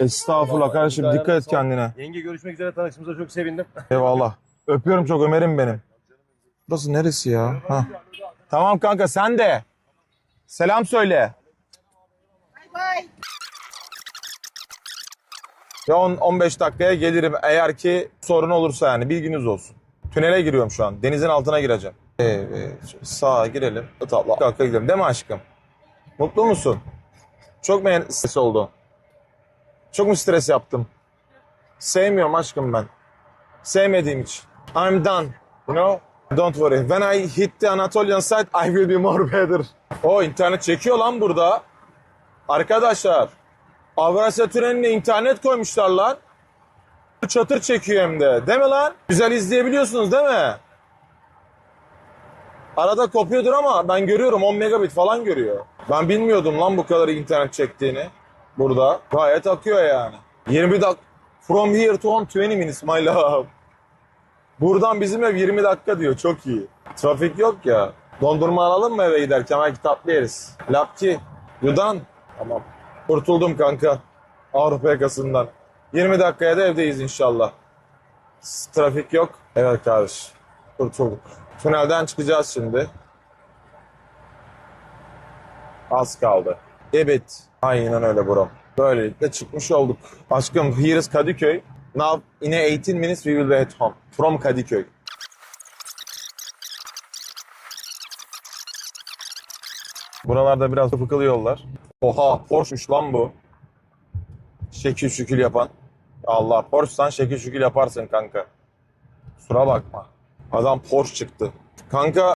Estağfurullah kardeşim dikkat et kendine. Yenge görüşmek üzere tanıştığımıza çok sevindim. Eyvallah. Öpüyorum çok Ömer'im benim. Burası neresi ya? Ha. Tamam kanka sen de. Selam söyle. Ve 10-15 dakikaya gelirim eğer ki sorun olursa yani bilginiz olsun. Tünele giriyorum şu an. Denizin altına gireceğim. Evet. Sağa girelim. Tatlı. Kalka gidelim. Değil mi aşkım? Mutlu musun? Çok stres oldu? Çok mu stres yaptım? Sevmiyorum aşkım ben. Sevmediğim için. I'm done. You know? Don't worry. When I hit the Anatolian side, I will be more better. O internet çekiyor lan burada. Arkadaşlar. Avrasya Tüneli'ne internet koymuşlar lan. Çatır çekiyor hem de. Değil mi lan? Güzel izleyebiliyorsunuz değil mi? Arada kopuyordur ama ben görüyorum 10 megabit falan görüyor. Ben bilmiyordum lan bu kadar internet çektiğini. Burada gayet akıyor yani. 20 dak From here to home 20 minutes my love. Buradan bizim ev 20 dakika diyor. Çok iyi. Trafik yok ya. Dondurma alalım mı eve giderken? Belki tatlı yeriz. Lapki. Yudan. Tamam. Kurtuldum kanka. Avrupa yakasından. 20 dakikaya da evdeyiz inşallah. Trafik yok. Evet kardeş. Kurtulduk. Tünelden çıkacağız şimdi. Az kaldı. Evet. Aynen öyle bro. Böylelikle çıkmış olduk. Aşkım here is Kadıköy. Now in a 18 minutes we will be at home. From Kadıköy. Buralarda biraz fıkılı yollar. Oha Porsche'muş lan bu. Şekil şükül yapan. Allah Porsche'san şekil şükül yaparsın kanka. Sura bakma. Adam Porsche çıktı. Kanka